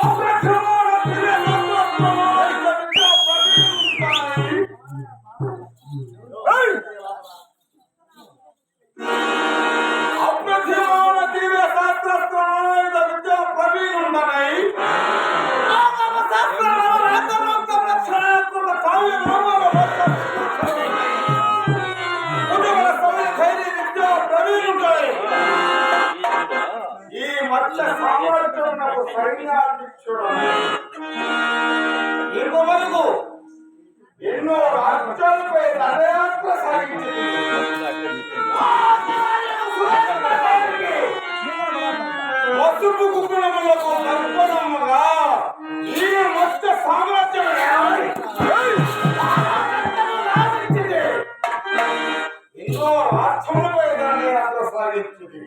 అప్రతిమాన మధ్య సామర్థ్యం నాకు సైన్యాధ్యక్షుడు ఇంతవరకు ఎన్నో రాజ్యాలపై దండయాత్ర సాగించింది. పసుపు కుటుంబములకు తర్పణముగా ఈ మొత్త సామర్థ్యం ఎన్నో రాష్ట్రములపై దండయాత్ర సాగించింది.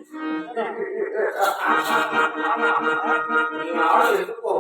ఈనాడు ఎందుకో